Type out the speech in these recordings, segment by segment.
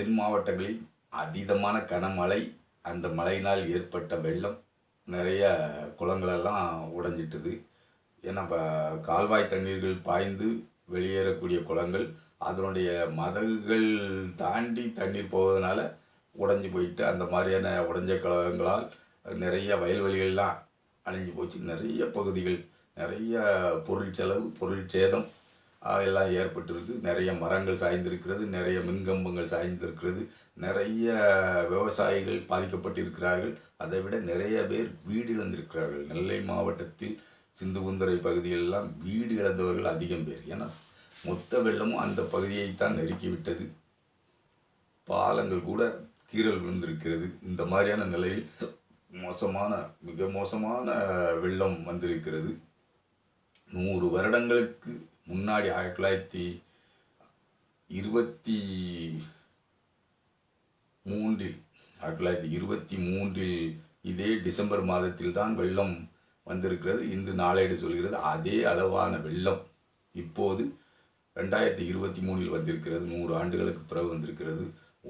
தென் மாவட்டங்களில் அதீதமான கனமழை அந்த மழையினால் ஏற்பட்ட வெள்ளம் நிறைய குளங்களெல்லாம் உடைஞ்சிட்டுது. ஏன்னா இப்போ கால்வாய் தண்ணீர்கள் பாய்ந்து வெளியேறக்கூடிய குளங்கள் அதனுடைய மதகுகள் தாண்டி தண்ணீர் போவதனால உடைஞ்சு போயிட்டு அந்த மாதிரியான உடஞ்ச குளங்களால் நிறைய வயல்வெளிகள்லாம் அழிஞ்சு போச்சு. நிறைய பகுதிகள் நிறைய பொருள் செலவு பொருள் சேதம் எல்லாம் ஏற்பட்டிருக்கு. நிறைய மரங்கள் சாய்ந்திருக்கிறது நிறைய மின்கம்பங்கள் சாய்ந்திருக்கிறது நிறைய விவசாயிகள் பாதிக்கப்பட்டிருக்கிறார்கள். அதை விட நிறைய பேர் வீடு இழந்திருக்கிறார்கள் நெல்லை மாவட்டத்தில் சிந்துகுந்தரை பகுதியிலெல்லாம் வீடு இழந்தவர்கள் அதிகம் பேர். ஏன்னா மொத்த வெள்ளமும் அந்த பகுதியைத்தான் நெருக்கி விட்டது பாலங்கள் கூட கீறல் விழுந்திருக்கிறது. இந்த மாதிரியான நிலையில் மோசமான மிக மோசமான வெள்ளம் வந்திருக்கிறது. நூறு வருடங்களுக்கு முன்னாடி ஆயிரத்தி தொள்ளாயிரத்தி இருபத்தி மூன்றில் ஆயிரத்தி தொள்ளாயிரத்தி இருபத்தி மூன்றில் இதே டிசம்பர் மாதத்தில் தான் வெள்ளம் வந்திருக்கிறது. இந்து நாளேடு சொல்கிறது அதே அளவான வெள்ளம் இப்போது ரெண்டாயிரத்தி இருபத்தி மூணில் வந்திருக்கிறது. நூறு ஆண்டுகளுக்கு பிறகு வந்திருக்கிறது.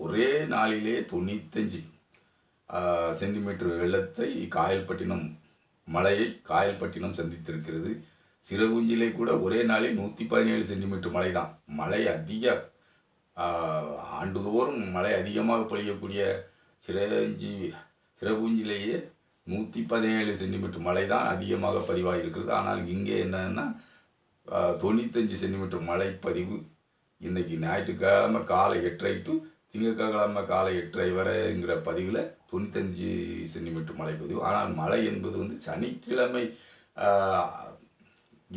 ஒரே நாளிலே தொண்ணூத்தஞ்சு சென்டிமீட்டர் வெள்ளத்தை காயல்பட்டினம் மழையை காயல்பட்டினம் சந்தித்திருக்கிறது. சிறுகுஞ்சிலே கூட ஒரே நாளில் நூற்றி பதினேழு சென்டிமீட்டர் மழை தான் மழை அதிக ஆண்டுதோறும் மழை அதிகமாக பொழியக்கூடிய சிறஞ்சி சிறகுஞ்சிலேயே நூற்றி பதினேழு சென்டிமீட்டர் மழை தான் அதிகமாக பதிவாகியிருக்கிறது ஆனால் இங்கே என்னன்னா தொண்ணூத்தஞ்சு சென்டிமீட்டர் மழை பதிவு இன்றைக்கி ஞாயிற்றுக்கிழமை காலை எட்டரை டு திங்கட்கிழமை காலை எட்டரை வரைங்கிற பதிவில் தொண்ணூத்தஞ்சு சென்டிமீட்டர் மழை பதிவு. ஆனால் மழை என்பது வந்து சனிக்கிழமை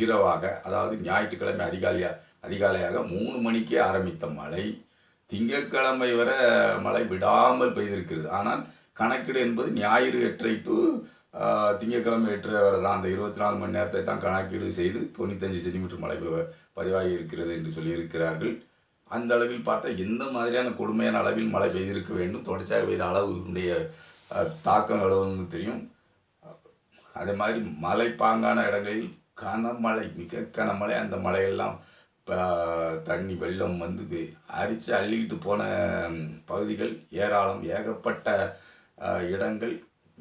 இரவாக அதாவது ஞாயிற்றுக்கிழமை அதிகாலையாக அதிகாலையாக மூணு மணிக்கே ஆரம்பித்த மழை திங்கட்கிழமை வரை மழை விடாமல் பெய்திருக்கிறது. ஆனால் கணக்கீடு என்பது ஞாயிறு எட்டரை டு திங்கட்கிழமை எட்டரை வரை தான். அந்த இருபத்தி நாலு மணி நேரத்தை தான் கணக்கீடு செய்து தொண்ணூத்தஞ்சு சென்டிமீட்டர் மழை பதிவாகி இருக்கிறது என்று சொல்லியிருக்கிறார்கள். அந்த அளவில் பார்த்தா எந்த மாதிரியான கொடுமையான அளவில் மழை பெய்திருக்க வேண்டும் தொடர்ச்சியாக பெய்த அளவுடைய தாக்கம் எவ்வளவுன்னு தெரியும். அதே மாதிரி மலைப்பாங்கான இடங்களில் கனமழை மிக கனமழை. அந்த மழையெல்லாம் தண்ணி வெள்ளம் வந்து அரித்து அள்ளிக்கிட்டு போன பகுதிகள் ஏராளம். ஏகப்பட்ட இடங்கள்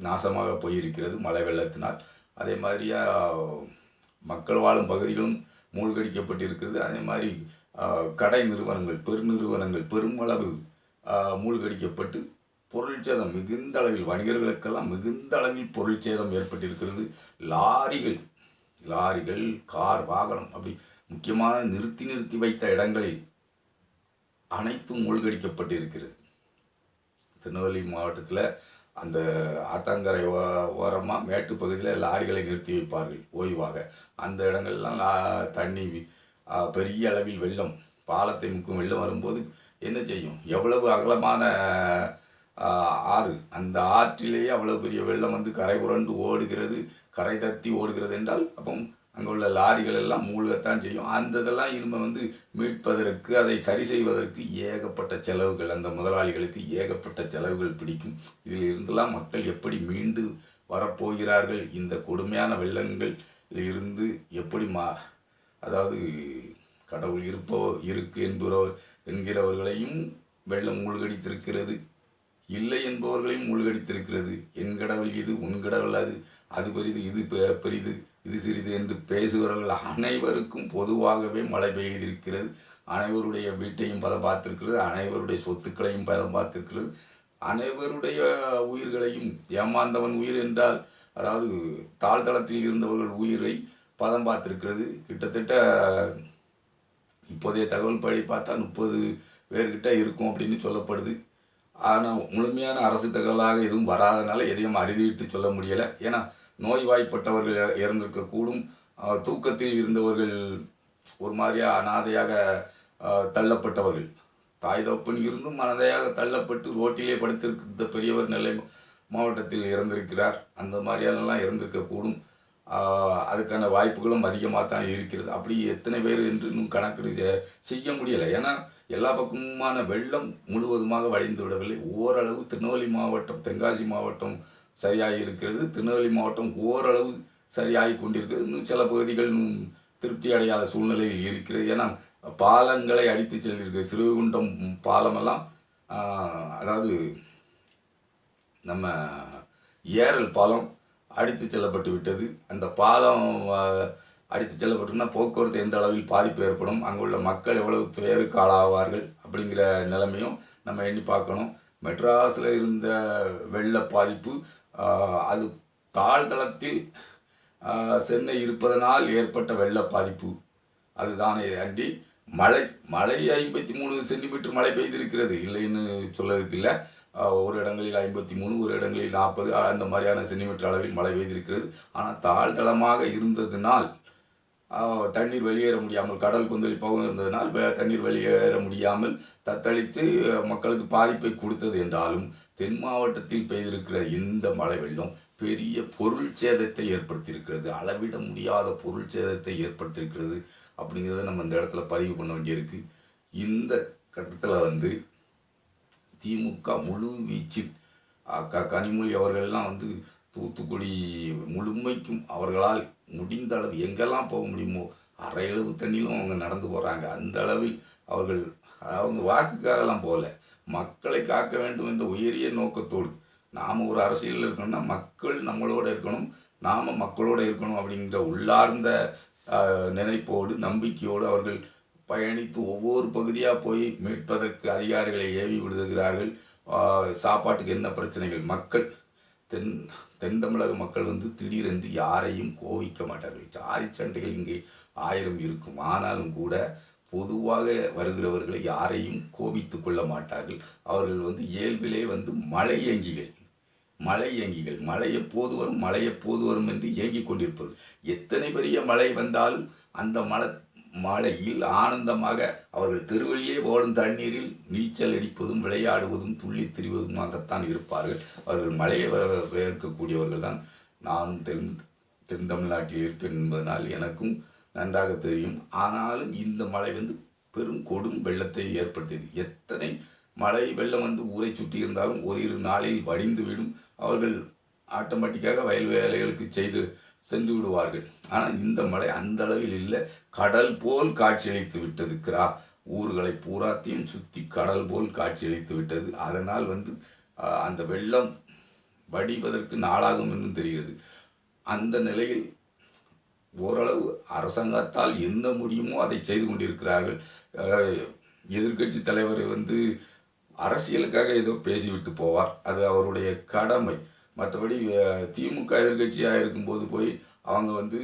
நாசமாக போயிருக்கிறது மழை வெள்ளத்தினால். அதே மாதிரியா மக்கள் வாழும் பகுதிகளும் மூழ்கடிக்கப்பட்டிருக்கிறது. அதே மாதிரி கடை நிறுவனங்கள் பெருநிறுவனங்கள் பெருமளவு மூழ்கடிக்கப்பட்டு பொருள் சேதம் மிகுந்த அளவில் வணிகர்களுக்கெல்லாம் மிகுந்த அளவில் பொருள் சேதம் ஏற்பட்டிருக்கிறது. லாரிகள் லாரிகள் கார் வாகனம் அப்படி முக்கியமான நிறுத்தி நிறுத்தி வைத்த இடங்களில் அனைத்தும் மூழ்கடிக்கப்பட்டு இருக்கிறது திருநெல்வேலி மாவட்டத்தில் அந்த ஆத்தங்கரை ஓ ஓரமாக மேட்டு பகுதியில் லாரிகளை நிறுத்தி வைப்பார்கள் ஓய்வாக. அந்த இடங்கள்லாம் லா- தண்ணி பெரிய அளவில் வெள்ளம் பாலத்தை முக்கும் வெள்ளம் வரும்போது என்ன செய்யும்? எவ்வளவு அகலமான ஆறு. அந்த ஆற்றிலேயே அவ்வளோ பெரிய வெள்ளம் வந்து கரை புரண்டு ஓடுகிறது. கரை தத்தி ஓடுகிறது என்றால் அப்போ அங்கே உள்ள லாரிகள் எல்லாம் மூழ்கத்தான் செய்யும். அந்த இதெல்லாம் இனிமே வந்து மீட்பதற்கு அதை சரி செய்வதற்கு ஏகப்பட்ட செலவுகள் அந்த முதலாளிகளுக்கு ஏகப்பட்ட செலவுகள் பிடிக்கும். இதில் இருந்தெல்லாம் மக்கள் எப்படி மீண்டு வரப்போகிறார்கள்? இந்த கொடுமையான வெள்ளங்கள் இருந்து எப்படி மா அதாவது கடவுள் இருப்போ இருக்கு என்பவர் என்கிறவர்களையும் வெள்ளம் மூழ்கடித்திருக்கிறது. இல்லை என்பவர்களையும் மூழ்கடித்திருக்கிறது. என் கடவுள் இது உன் கடவுள் அது. அது பெரிது இது பெ- பெரிது இது சிறிது என்று பேசுகிறவர்கள் அனைவருக்கும் பொதுவாகவே மழை பெய்திருக்கிறது. அனைவருடைய வீட்டையும் பதம் பார்த்திருக்கிறது. அனைவருடைய சொத்துக்களையும் பதம் பார்த்திருக்கிறது. அனைவருடைய உயிர்களையும் ஏமாந்தவன் உயிர் என்றால் அதாவது தாழ்தளத்தில் இருந்தவர்கள் உயிரை பதம் பார்த்திருக்கிறது. கிட்டத்தட்ட இப்போதைய தகவல் படி பார்த்தா முப்பது பேர்கிட்ட இருக்கும் அப்படின்னு சொல்லப்படுது. ஆனால் முழுமையான அரசு தகவலாக எதுவும் வராதனால எதையும் அறுதிவிட்டு சொல்ல முடியலை. ஏன்னா நோய்வாய்ப்பட்டவர்கள் இறந்திருக்கக்கூடும் தூக்கத்தில் இருந்தவர்கள் ஒரு மாதிரியாக அனாதையாக தள்ளப்பட்டவர்கள். தாய் தப்பன் இருந்தும் அனாதையாக தள்ளப்பட்டு ரோட்டிலே படுத்திருக்கிற பெரியவர் நெல்லை மாவட்டத்தில் இறந்திருக்கிறார். அந்த மாதிரியானலாம் இறந்திருக்கக்கூடும் அதுக்கான வாய்ப்புகளும் அதிகமாக தான் இருக்கிறது. அப்படி எத்தனை பேர் என்று இன்னும் கணக்கு செய்ய முடியலை. ஏன்னா எல்லா பக்கமுமான வெள்ளம் முழுவதுமாக வடிந்து விடவில்லை. ஓரளவு திருநெல்வேலி மாவட்டம் தென்காசி மாவட்டம் சரியாகி இருக்கிறது. திருநெல்வேலி மாவட்டம் ஓரளவு சரியாகி கொண்டிருக்கிறது. இன்னும் சில பகுதிகள் இன்னும் திருப்தி அடையாத சூழ்நிலையில் இருக்கிறது. ஏன்னா பாலங்களை அடித்து செல்லிருக்கு சிறுகுண்டம் பாலமெல்லாம் அதாவது நம்ம ஏரல் பாலம் அடித்து செல்லப்பட்டு விட்டது. அந்த பாலம் அடித்து செல்லப்பட்டோம்னா போக்குவரத்து எந்த அளவில் பாதிப்பு ஏற்படும்? அங்குள்ள மக்கள் எவ்வளவு துயருக்கு ஆளாவார்கள் அப்படிங்கிற நிலைமையும் நம்ம எண்ணி பார்க்கணும். மெட்ராஸில் இருந்த வெள்ள பாதிப்பு அது தாழ்தளத்தில் சென்னை இருப்பதனால் ஏற்பட்ட வெள்ள பாதிப்பு. அதுதானே அன்றி மழை மழை ஐம்பத்தி மூணு சென்டிமீட்டர் மழை பெய்திருக்கிறது. இல்லைன்னு சொல்லதுக்கு இல்லை. ஒரு இடங்களில் ஐம்பத்தி மூணு ஒரு இடங்களில் நாற்பது அந்த மாதிரியான சென்டிமீட்டர் அளவில் மழை பெய்திருக்கிறது. ஆனால் தாழ்தளமாக இருந்ததினால் தண்ணீர் வெளியேற முடியாமல் கடல் கொந்தளிப்பாகவும் இருந்ததினால் தண்ணீர் வெளியேற முடியாமல் தத்தளித்து மக்களுக்கு பாதிப்பை கொடுத்தது என்றாலும் தென் மாவட்டத்தில் பெய்திருக்கிற இந்த மழை வெள்ளம் பெரிய பொருள் சேதத்தை ஏற்படுத்தியிருக்கிறது. அளவிட முடியாத பொருள் சேதத்தை ஏற்படுத்தியிருக்கிறது அப்படிங்கிறத நம்ம இந்த இடத்துல பதிவு பண்ண வேண்டியிருக்கு. இந்த கட்டத்தில் வந்து திமுக முழு வீச்சில் அக்கா கனிமொழி அவர்கள்லாம் வந்து தூத்துக்குடி முழுமைக்கும் அவர்களால் முடிந்த அளவு எங்கெல்லாம் போக முடியுமோ அரையளவு தண்ணியிலும் அவங்க நடந்து போகிறாங்க அந்த அளவில் அவர்கள் அவங்க வாக்குக்காகலாம் போகல. மக்களை காக்க வேண்டும் என்ற உயரிய நோக்கத்தோடு நாம் ஒரு அரசியலில் இருக்கணும்னா மக்கள் நம்மளோட இருக்கணும் நாம் மக்களோடு இருக்கணும் அப்படிங்கிற உள்ளார்ந்த நினைப்போடு நம்பிக்கையோடு அவர்கள் பயணித்து ஒவ்வொரு பகுதியாக போய் மீட்பதற்கு அதிகாரிகளை ஏவி விடுகிறார்கள். சாப்பாட்டுக்கு என்ன பிரச்சனைகள்? மக்கள் தென் தென் தமிழக மக்கள் வந்து திடீரென்று யாரையும் கோவிக்க மாட்டார்கள். ஜாதி சண்டைகள் இங்கே ஆயிரம் இருக்கும். ஆனாலும் கூட பொதுவாக வருகிறவர்களை யாரையும் கோபித்து கொள்ள மாட்டார்கள். அவர்கள் வந்து இயல்பிலே வந்து மலையங்கிகள் மலை ஏங்கிகள். மழை எப்போது வரும் மழை எப்போது வரும் என்று ஏங்கிக் கொண்டிருப்பவர்கள் எத்தனை பெரிய மழை வந்தாலும் அந்த மழை மாலையில் ஆனந்தமாக அவர்கள் தெருவழியே ஓடும் தண்ணீரில் நீச்சல் அடிப்பதும் விளையாடுவதும் துள்ளி திரிவதுமாகத்தான் இருப்பார்கள். அவர்கள் மலையை வர- இருக்கக்கூடியவர்கள் தான் நான் தென் தென் தமிழ்நாட்டில் இருப்பேன் என்பதனால் எனக்கும் நன்றாக தெரியும். ஆனாலும் இந்த மழை வந்து பெரும் கொடும் வெள்ளத்தை ஏற்படுத்தியது. எத்தனை மழை வெள்ளம் வந்து ஊரை சுற்றி இருந்தாலும் ஓரிரு நாளில் வடிந்துவிடும். அவர்கள் ஆட்டோமேட்டிக்காக வயல் வேலைகளுக்கு செய்து சென்று விடுவார்கள். ஆனால் இந்த மழை அந்த அளவில் இல்லை. கடல் போல் காட்சியளித்து விட்டது கிரா. ஊர்களை பூராத்தையும் சுற்றி கடல் போல் காட்சியளித்து விட்டது. அதனால் வந்து அந்த வெள்ளம் வடிவதற்கு நாளாகும் என்றும் தெரிகிறது. அந்த நிலையில் ஓரளவு அரசாங்கத்தால் என்ன முடியுமோ அதை செய்து கொண்டிருக்கிறார்கள். எதிர்கட்சி தலைவர் வந்து அரசியலுக்காக ஏதோ பேசிவிட்டு போவார். அது அவருடைய கடமை. மற்றபடி திமுக எதிர்கட்சியாக இருக்கும்போது போய் அவங்க வந்து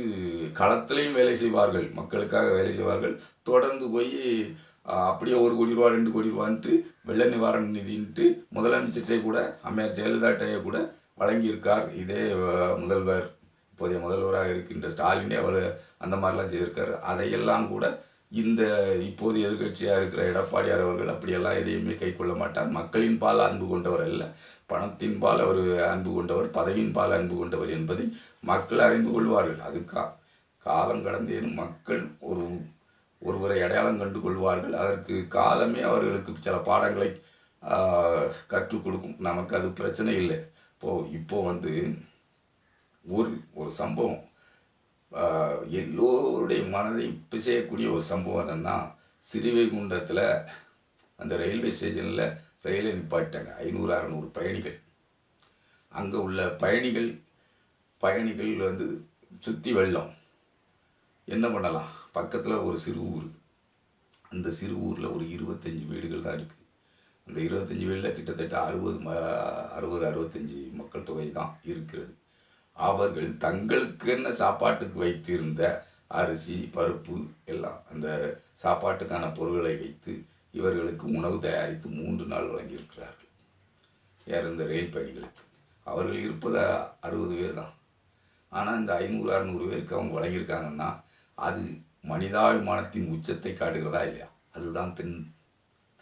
களத்திலையும் வேலை செய்வார்கள். மக்களுக்காக வேலை செய்வார்கள். தொடர்ந்து போய் அப்படியே ஒரு கோடி ரூபா ரெண்டு கோடி ரூபான்ட்டு வெள்ள நிவாரண நிதின்ட்டு முதலமைச்சர்கிட்டே கூட அம்மையார் ஜெயலலிதாட்டையே கூட வழங்கியிருக்கார். இதே முதல்வர் இப்போதைய முதல்வராக இருக்கின்ற ஸ்டாலினே அவர் அந்த மாதிரிலாம் செய்திருக்காரு. அதையெல்லாம் கூட இந்த இப்போது எதிர்க்கட்சியாக இருக்கிற எடப்பாடியார் அவர்கள் அப்படியெல்லாம் எதையுமே கை கொள்ள மாட்டார். மக்களின் பால் அன்பு கொண்டவர் அல்ல. பணத்தின் பால் அவர் அன்பு கொண்டவர் பதவியின் பால் அன்பு கொண்டவர் என்பதை மக்கள் அறிந்து கொள்வார்கள். அது கா காலம் கடந்தேனும் மக்கள் ஒரு ஒருவரை அடையாளம் கண்டு கொள்வார்கள். அதற்கு காலமே அவர்களுக்கு சில பாடங்களை கற்றுக் கொடுக்கும். நமக்கு அது பிரச்சனை இல்லை. இப்போ இப்போ வந்து ஒரு ஒரு சம்பவம். எல்லோருடைய மனதை பிசையக்கூடிய ஒரு சம்பவம் என்னென்னா சிறுவைகுண்டத்தில் அந்த ரயில்வே ஸ்டேஷனில் ரயிலை நிப்பாட்டாங்க ஐநூறு அறநூறு பயணிகள். அங்கே உள்ள பயணிகள் பயணிகள் வந்து சுற்றி வெள்ளம். என்ன பண்ணலாம்? பக்கத்தில் ஒரு சிறு ஊர். அந்த சிறு ஊரில் ஒரு இருபத்தஞ்சி வீடுகள் தான் இருக்குது அந்த இருபத்தஞ்சி வீடில் கிட்டத்தட்ட அறுபது ம அறுபது அறுபத்தஞ்சி மக்கள் தொகை தான் இருக்கிறது. அவர்கள் தங்களுக்கு என்ன சாப்பாட்டுக்கு வைத்திருந்த அரிசி பருப்பு எல்லாம் அந்த சாப்பாட்டுக்கான பொருட்களை வைத்து இவர்களுக்கு உணவு தயாரித்து மூன்று நாள் வழங்கியிருக்கிறார்கள். யார் இந்த ரயில் பயணிகளுக்கு. அவர்கள் இருப்பது அறுபது பேர் தான். ஆனால் இந்த ஐநூறு அறநூறு பேருக்கு அவங்க வழங்கியிருக்காங்கன்னா அது மனிதாபிமானத்தின் உச்சத்தை காட்டுகிறதா இல்லையா? அதுதான் தென்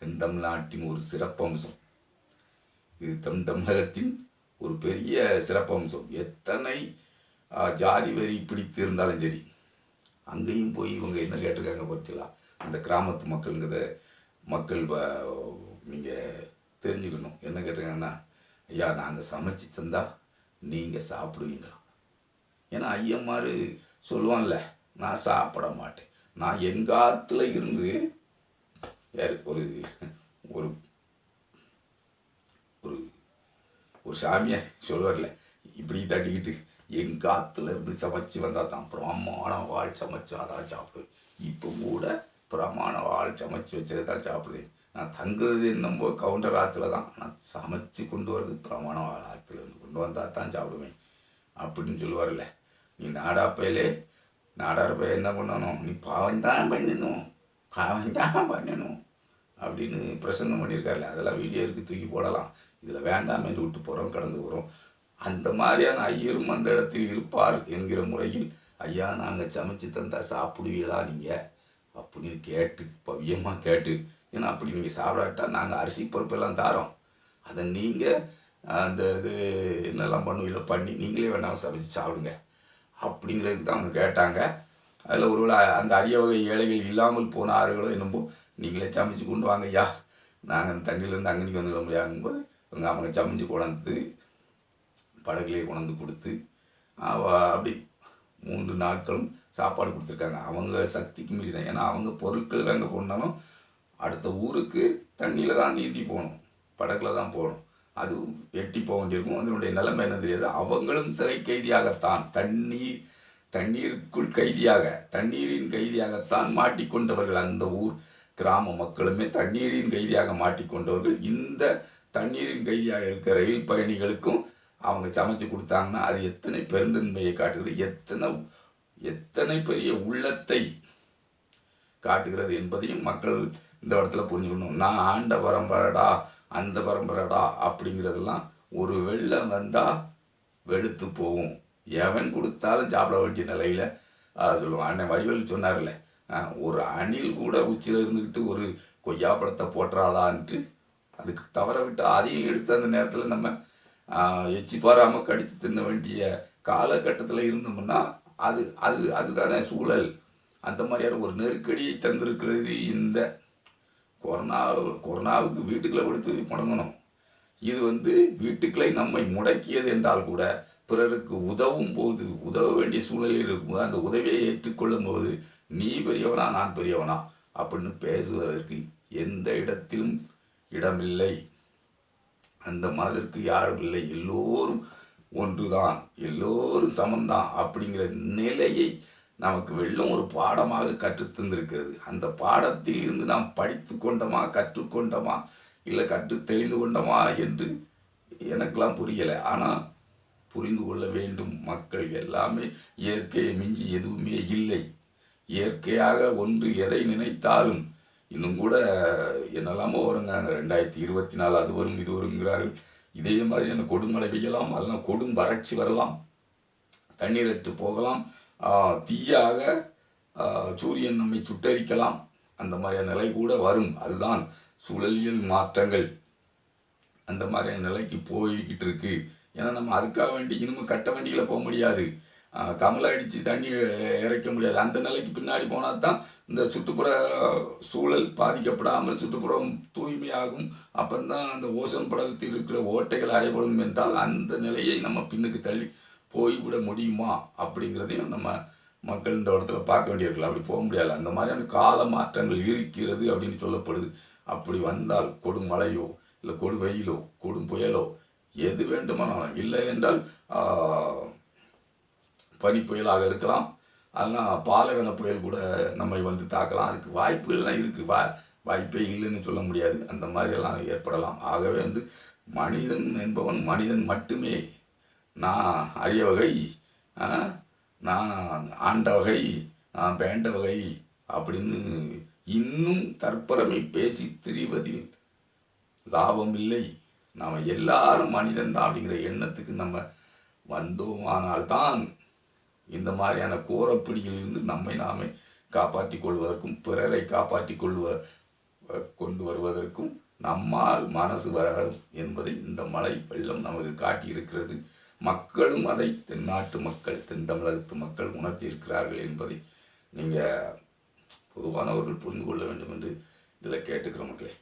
தென் தமிழ்நாட்டின் ஒரு சிறப்பம்சம். இது தம் தமிழகத்தின் ஒரு பெரிய சிறப்பம்சம். எத்தனை ஜாதி வரி பிடித்து இருந்தாலும் சரி அங்கேயும் போய் இவங்க என்ன கேட்டிருக்காங்க பார்த்தீங்களா அந்த கிராமத்து மக்களுங்கிறத மக்கள் நீங்கள் தெரிஞ்சுக்கணும். என்ன கேட்டிருக்காங்கன்னா ஐயா நாங்கள் சமைச்சு தந்தால் நீங்கள் சாப்பிடுவீங்களா? ஏன்னா ஐயம்மாரு சொல்லுவான்ல நான் சாப்பிட மாட்டேன். நான் எங்காத்துல இருந்து ஒரு ஒரு ஒரு ஒரு சாமியை சொல்லுவார்ல இப்படி தட்டிக்கிட்டு எங்கள் ஆற்றுல இருந்து சமைச்சு வந்தால் தான் பிரமாண வாழ் சமைச்சு அதான் சாப்பிடுவேன் இப்போ கூட பிரமாண வாழ் சமைச்சு வச்சதை தான் சாப்பிடுவேன் நான் தங்குறது என்னமோ கவுண்டர் ஆற்றுல தான். நான் சமைச்சு கொண்டு வர்றது பிரமாண வாழ் ஆற்றுல இருந்து கொண்டு வந்தால் தான் சாப்பிடுவேன். அப்படின்னு சொல்லுவார்ல. நீ நாடாப்பையிலே நாடார் என்ன பண்ணணும்? நீ பாவம் தான் பண்ணணும். பாவம் தான் பண்ணணும். அப்படின்னு பிரசங்கம் பண்ணியிருக்காருல்ல அதெல்லாம் வீடியோ இருக்குது தூக்கி போடலாம். இதில் வேண்டாம் என்று விட்டு போகிறோம் கடந்து போகிறோம் அந்த மாதிரியான ஐயரும் அந்த இடத்தில் இருப்பார் என்கிற முறையில் ஐயா நாங்கள் சமைச்சு தந்தால் சாப்பிடுவீங்களா நீங்கள் அப்படின்னு கேட்டு பவியமாக கேட்டு ஏன்னா அப்படி நீங்கள் சாப்பிடாட்டா நாங்கள் அரிசி பருப்பெல்லாம் தாரோம். அதை நீங்கள் அந்த இது என்னெல்லாம் பண்ணுவீங்களோ பண்ணி நீங்களே வேணாலும் சமைச்சு சாப்பிடுங்க. அப்படிங்கிறதுக்கு தான் அவங்க கேட்டாங்க. அதில் ஒருவேளை அந்த அரிய வகை ஏழைகள் இல்லாமல் போன ஆறுகளோ என்னமோ நீங்களே சமைச்சு கொண்டு வாங்க ஐயா நாங்கள் அந்த தண்ணியிலேருந்து அங்கனிக்கு வந்துட முடியாங்கும்போது அவங்க அவங்க சமைஞ்சு கொண்டாந்து படகுலேயே கொண்டாந்து கொடுத்து அப்படி மூன்று நாட்களும் சாப்பாடு கொடுத்துருக்காங்க. அவங்க சக்திக்கு மீறி தான். ஏன்னா அவங்க பொருட்கள் அங்கே போனாலும் அடுத்த ஊருக்கு தண்ணியில் தான் நீந்தி போகணும். படகுல தான் போகணும். அது எட்டி போக வேண்டியிருக்கும். அதனுடைய நிலைமை என்ன தெரியாது. அவங்களும் சிறை கைதியாகத்தான். தண்ணீர் தண்ணீருக்குள் கைதியாக தண்ணீரின் கைதியாகத்தான் மாட்டிக்கொண்டவர்கள். அந்த ஊர் கிராம மக்களுமே தண்ணீரின் கைதியாக மாட்டிக்கொண்டவர்கள். இந்த தண்ணீரின் கையாக இருக்க ரயில் பயணிகளுக்கும் அவங்க சமைச்சு கொடுத்தாங்கன்னா அது எத்தனை பெருந்தன்மையை காட்டுகிறது? எத்தனை எத்தனை பெரிய உள்ளத்தை காட்டுகிறது என்பதையும் மக்கள் இந்த இடத்துல புரிஞ்சுக்கணும். நான் ஆண்ட பரம்பரைடா அந்த பரம்பரைடா அப்படிங்கிறதெல்லாம் ஒரு வெள்ளம் வந்தால் வெளுத்து போகும். எவன் கொடுத்தாலும் சாப்பிட வேண்டிய நிலையில் சொல்லுவான் அண்ணன் வடிவேல் சொன்னார்ல ஒரு அணில் கூட உச்சியில் இருந்துக்கிட்டு ஒரு கொய்யாப்பழத்தை போட்டுறாதான்ட்டு அதுக்கு தவற விட்டு அதையும் எடுத்து அந்த நேரத்தில் நம்ம எச்சி பாராமல் கடித்து தின்ன வேண்டிய காலகட்டத்தில் இருந்தோம்னா அது அது அதுதானே சூழல். அந்த மாதிரியான ஒரு நெருக்கடியை தந்திருக்கிறது இந்த கொரோனா கொரோனாவுக்கு வீட்டுக்குள்ளே கொடுத்து முடங்கணும். இது வந்து வீட்டுக்களை நம்மை முடக்கியது என்றால் கூட பிறருக்கு உதவும் போது உதவ வேண்டிய சூழலில் இருக்கும்போது அந்த உதவியை ஏற்றுக்கொள்ளும் போது நீ பெரியவனா நான் பெரியவனா அப்படின்னு பேசுவதற்கு எந்த இடத்திலும் இடமில்லை. அந்த மனதிற்கு யாரும் இல்லை. எல்லோரும் ஒன்றுதான். எல்லோரும் சமந்தான் அப்படிங்கிற நிலையை நமக்கு வெள்ளம் ஒரு பாடமாக கற்றுத்தந்திருக்கிறது அந்த பாடத்தில் இருந்து நாம் படித்து கொண்டோமா கற்றுக்கொண்டோமா இல்லை கற்று தெளிந்து கொண்டோமா என்று எனக்கெல்லாம் புரியலை. ஆனால் புரிந்து கொள்ள வேண்டும் மக்கள் எல்லாமே இயற்கையை மிஞ்சி எதுவுமே இல்லை. இயற்கையாக ஒன்று எதை நினைத்தாலும் இன்னும் கூட என்னெல்லாமோ வருங்க ரெண்டாயிரத்தி இருபத்தி நாலு அது வரும் இது வருங்கிறார்கள். இதே மாதிரியான கொடுமழை பெய்யலாம் அதெல்லாம் கொடும் வறட்சி வரலாம் தண்ணீர் எடுத்து போகலாம் தீயாக சூரியன் நம்மை சுட்டரிக்கலாம் அந்த மாதிரியான நிலை கூட வரும். அதுதான் சூழலியல் மாற்றங்கள். அந்த மாதிரியான நிலைக்கு போய்கிட்டு இருக்கு. ஏன்னா நம்ம அதுக்காக வேண்டி இனிமேல் கட்ட வண்டியில் போக முடியாது. கமலை அடித்து தண்ணி இறைக்க முடியாது. அந்த நிலைக்கு பின்னாடி போனால் தான் இந்த சுற்றுப்புற சூழல் பாதிக்கப்படாமல் சுற்றுப்புறம் தூய்மையாகும். அப்பந்தான் அந்த ஓசோன் படலத்தில் இருக்கிற ஓட்டைகள் அடைபடும் என்றால் அந்த நிலையை நம்ம பின்னுக்கு தள்ளி போய்விட முடியுமா அப்படிங்கிறதையும் நம்ம மக்கள் இந்த இடத்துல பார்க்க வேண்டியிருக்கலாம். அப்படி போக முடியாது. அந்த மாதிரியான கால மாற்றங்கள் இருக்கிறது அப்படின்னு சொல்லப்படுது. அப்படி வந்தால் கொடும் மழையோ இல்லை கொடு வெயிலோ கொடும் புயலோ எது வேண்டுமானாலும் இல்லை என்றால் பனி புயலாக இருக்கலாம். அதெல்லாம் பாலைவன புயல் கூட நம்மை வந்து தாக்கலாம். அதுக்கு வாய்ப்புகள்லாம் இருக்குது வா வாய்ப்பே இல்லைன்னு சொல்ல முடியாது. அந்த மாதிரியெல்லாம் ஏற்படலாம். ஆகவே வந்து மனிதன் என்பவன் மனிதன் மட்டுமே. நான் அரிய வகை நான் ஆண்ட வகை நான் வேண்ட வகை அப்படின்னு இன்னும் தற்பரமை பேசி திரிவதில் லாபம் இல்லை. நாம் எல்லாரும் மனிதன் தான் அப்படிங்கிற எண்ணத்துக்கு நம்ம வந்தோமானால்தான் இந்த மாதிரியான கோரப்பிடியிலிருந்து நம்மை நாமே காப்பாற்றிக் கொள்வதற்கும் பிறரை காப்பாற்றி கொள்வ கொண்டு வருவதற்கும் நம்மால் மனசு வரும் என்பதை இந்த மழை வெள்ளம் நமக்கு காட்டியிருக்கிறது. மக்களும் அதை தென்னாட்டு மக்கள் தென் தமிழகத்து மக்கள் உணர்த்தியிருக்கிறார்கள் என்பதை நீங்கள் பொதுவானவர்கள் புரிந்து கொள்ள வேண்டும் என்று இதில் கேட்டுக்கிறோம் மக்களே.